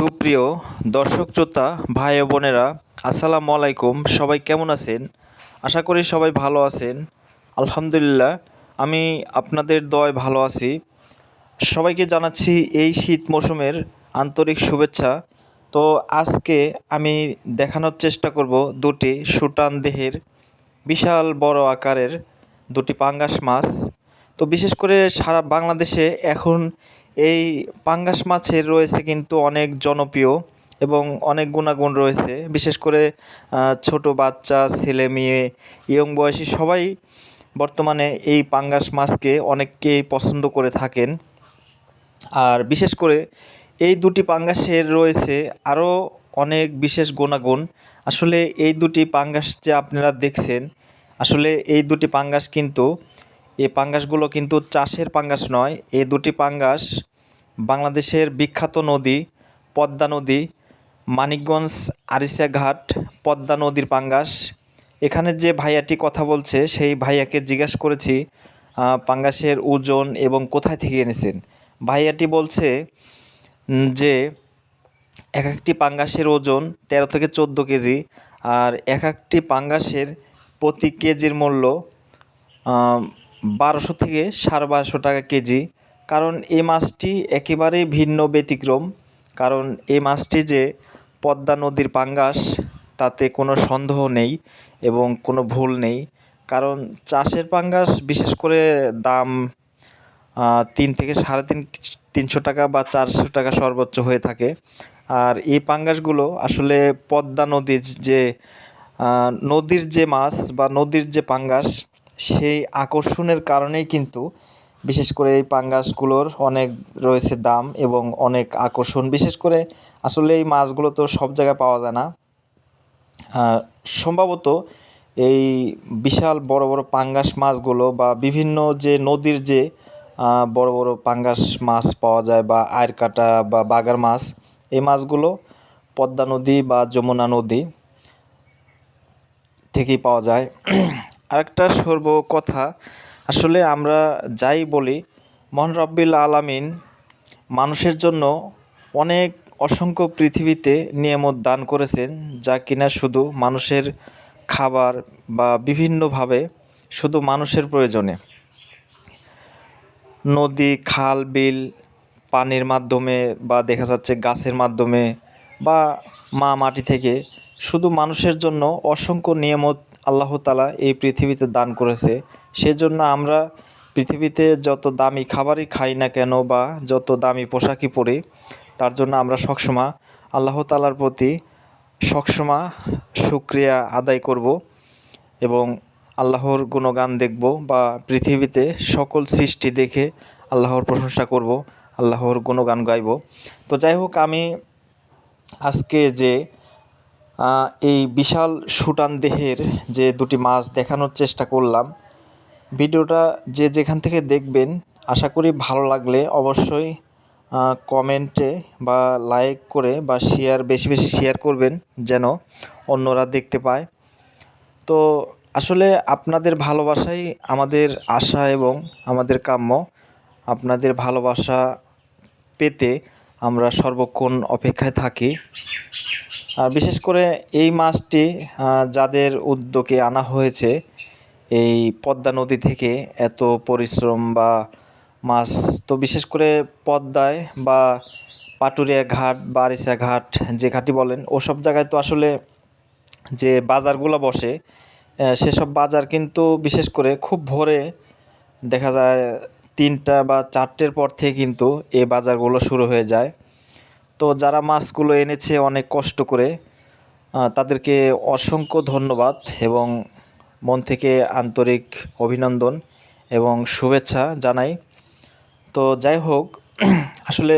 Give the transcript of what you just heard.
সুপ্রিয় দর্শক শ্রোতা, ভাই বোনেরা, আসসালামু আলাইকুম। সবাই কেমন আছেন? আশা করি সবাই ভালো আছেন। আলহামদুলিল্লাহ, আমি আপনাদের দয় ভালো আছি। সবাইকে জানাচ্ছি এই শীত মৌসুমের আন্তরিক শুভেচ্ছা। তো আজকে আমি দেখানোর চেষ্টা করব দুটি সুটান দেহের বিশাল বড় আকারের দুটি পাঙ্গাস মাছ। তো বিশেষ করে সারা বাংলাদেশে এখন এই পাঙ্গাস মাছের রয়েছে কিন্তু অনেক জনপ্রিয় এবং অনেক গুণাগুণ রয়েছে। বিশেষ করে ছোট বাচ্চা, ছেলে মেয়ে, ইয়ং বয়সী সবাই বর্তমানে এই পাঙ্গাস মাছকে অনেককেই পছন্দ করে থাকেন। আর বিশেষ করে এই দুটি পাঙ্গাসের রয়েছে আরও অনেক বিশেষ গুণাগুণ। আসলে এই দুটি পাঙ্গাস যে আপনারা দেখছেন, আসলে এই দুটি পাঙ্গাস কিন্তু এই পাঙ্গাসগুলো কিন্তু চাষের পাঙ্গাস নয়। এই দুটি পাঙ্গাস বাংলাদেশের বিখ্যাত নদী, পদ্মা নদী, মানিকগঞ্জ আরিসা ঘাট, পদ্মা নদীর পাঙ্গাস। এখানে যে ভাইয়াটি কথা বলছে, সেই ভাইয়াকে জিজ্ঞাসা করেছি পাঙ্গাসের ওজন এবং কোথায় থেকে এনেছেন? ভাইয়াটি বলছে যে এক একটি পাঙ্গাসের ওজন তেরো থেকে চোদ্দ কেজি আর এক একটি পাঙ্গাসের প্রতি কেজির মূল্য বারোশো থেকে সাড়ে বারোশো টাকা কেজি। কারণ এই মাছটি একেবারেই ভিন্ন ব্যতিক্রম। কারণ এই মাছটি যে পদ্মা নদীর পাঙ্গাস, তাতে কোনো সন্দেহ নেই এবং কোনো ভুল নেই। কারণ চাষের পাঙ্গাস বিশেষ করে দাম তিন থেকে সাড়ে তিন, তিনশো টাকা বা চারশো টাকা সর্বোচ্চ হয়ে থাকে। আর এই পাঙ্গাসগুলো আসলে পদ্মা নদীর যে নদীর যে মাছ বা নদীর যে পাঙ্গাস সেই আকর্ষণের কারণেই কিন্তু বিশেষ করে এই পাঙ্গাসগুলোর অনেক রয়েছে দাম এবং অনেক আকর্ষণ। বিশেষ করে আসলে এই মাছগুলো তো সব জায়গায় পাওয়া যায় না। সম্ভবত এই বিশাল বড় বড় পাঙ্গাস মাছগুলো বা বিভিন্ন যে নদীর যে বড় বড় পাঙ্গাস মাছ পাওয়া যায় বা আয়ের কাটা বা বাগার মাছ, এই মাছগুলো পদ্মা নদী বা যমুনা নদী থেকেই পাওয়া যায়। আরেকটা সর্ব কথা আসলে আমরা যাই বলি, মহান রব্বিল আলামিন মানুষের জন্য অনেক অসংখ্য পৃথিবীতে নিয়ামত দান করেছেন, যা কিনা শুধু মানুষের খাবার বা বিভিন্নভাবে শুধু মানুষের প্রয়োজনে। নদী, খাল, বিল, পানির মাধ্যমে বা দেখা যাচ্ছে গাছের মাধ্যমে বা মা মাটি থেকে শুধু মানুষের জন্য অসংখ্য নিয়ামত আল্লাহ তালা এই পৃথিবীতে দান করেছে, সেজন্য আমরা পৃথিবীতে যত দামি খাবারই খাই না কেন বা যত দামি পোশাকই পরি, তার জন্য আমরা সবসময় আল্লাহ তালার প্রতি সবসময় শুক্রিয়া আদায় করব এবং আল্লাহর গুণগান দেখব বা পৃথিবীতে সকল সৃষ্টি দেখে আল্লাহর প্রশংসা করব, আল্লাহর গুণগান গাইব। তো যাই হোক, আমি আজকে যে এই বিশাল সুটান দেহের যে দুটি মাছ দেখানোর চেষ্টা করলাম, ভিডিওটা যে যেখান থেকে দেখবেন, আশা করি ভালো লাগলে অবশ্যই কমেন্টে বা লাইক করে বা শেয়ার বেশি বেশি শেয়ার করবেন যেন অন্যরা দেখতে পায়। তো আসলে আপনাদের ভালোবাসাই আমাদের আশা এবং আমাদের কাম্য। আপনাদের ভালোবাসা পেতে আমরা সর্বক্ষণ অপেক্ষায় থাকি। বিশেষ করে এই মাছটি যাদের উদ্যোগে আনা হয়েছে, এই পদ্মা নদী থেকে এত পরিশ্রম বা মাছ, তো বিশেষ করে পদ্মায় বা পাটুরিয়া ঘাট বা আরিসা ঘাট, যে ঘাটই বলেন, ওসব জায়গায় তো আসলে যে বাজারগুলো বসে সেসব বাজার কিন্তু বিশেষ করে খুব ভোরে দেখা যায় তিনটা বা চারটের পর থেকে কিন্তু এই বাজারগুলো শুরু হয়ে যায়। তো যারা মাছগুলো এনেছে অনেক কষ্ট করে তাদেরকে অসংখ্য ধন্যবাদ এবং মন থেকে আন্তরিক অভিনন্দন এবং শুভেচ্ছা জানাই। তো যাই হোক, আসলে